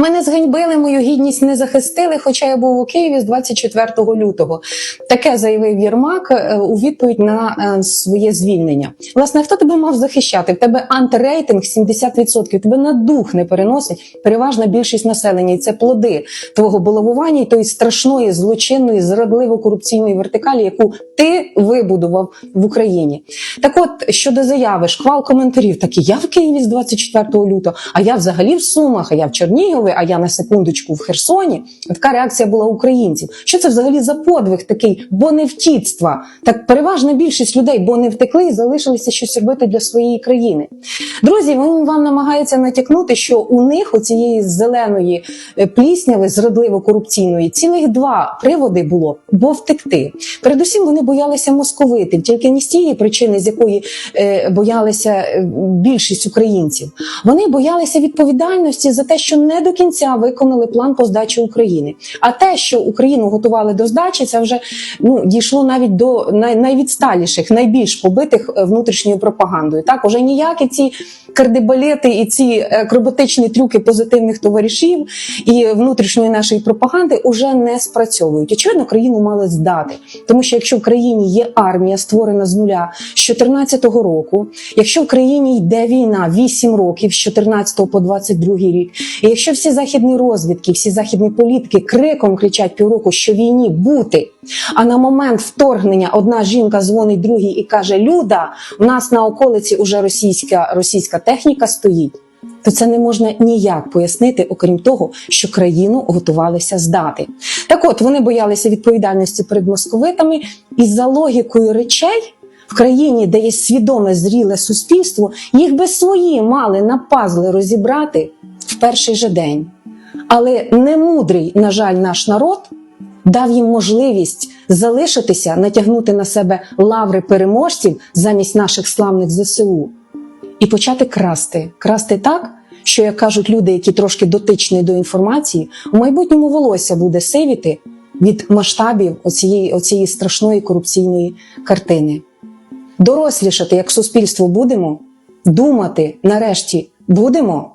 Мене зганьбили, мою гідність не захистили, хоча я був у Києві з 24 лютого. Таке заявив Єрмак е, у відповідь на е, своє звільнення. Власне, хто тебе мав захищати? В тебе антирейтинг 70%, тебе на дух не переносить переважна більшість населення, і це плоди твого балавування і тої страшної, злочинної, зрадливо-корупційної вертикалі, яку ти вибудував в Україні. Так от щодо заяви, шквал коментарів, такі я в Києві з 24 лютого, а я взагалі в Сумах, а я в Чернігові, а я на секундочку в Херсоні. Така реакція була українців. Що це взагалі за подвиг такий боневтітства? Так переважна більшість людей бо не втекли і залишилися щось робити для своєї країни. Друзі, вони вам намагаються натякнути, що у них оцієї зеленої е, плісняви, зрадливо-корупційної, цілих два приводи було, бо втекти. Передусім вони боялися московити, тільки не з тієї причини, з якої е, боялися е, більшість українців. Вони боялися відповідальності за те, що не до кінця виконали план по здачі України. А те, що Україну готували до здачі, це вже ну дійшло навіть до най- найвідсталіших, найбільш побитих е, внутрішньою пропагандою. Так уже ніякі ці кардебалети і ці акробатичні трюки позитивних товаришів і внутрішньої нашої пропаганди уже не спрацьовують. Очевидно, країну мали здати, тому що якщо в країні є армія, створена з нуля з 14 року, якщо в країні йде війна 8 років з 14 по 22 рік, і якщо всі західні розвідки, всі західні політики криком кричать півроку, що війні бути, а на момент вторгнення одна жінка дзвонить другій і каже: Люда, у нас на околиці уже російська російська техніка стоїть. То це не можна ніяк пояснити, окрім того, що країну готувалися здати. Так от вони боялися відповідальності перед московитами, і за логікою речей в країні, де є свідоме зріле суспільство, їх би свої мали на пазли розібрати в перший же день. Але немудрий, на жаль, наш народ дав їм можливість залишитися, натягнути на себе лаври переможців замість наших славних ЗСУ і почати красти. Красти так, що, як кажуть люди, які трошки дотичні до інформації, у майбутньому волосся буде сивіти від масштабів оцієї, оцієї страшної корупційної картини. Дорослішати як суспільство будемо, думати нарешті будемо.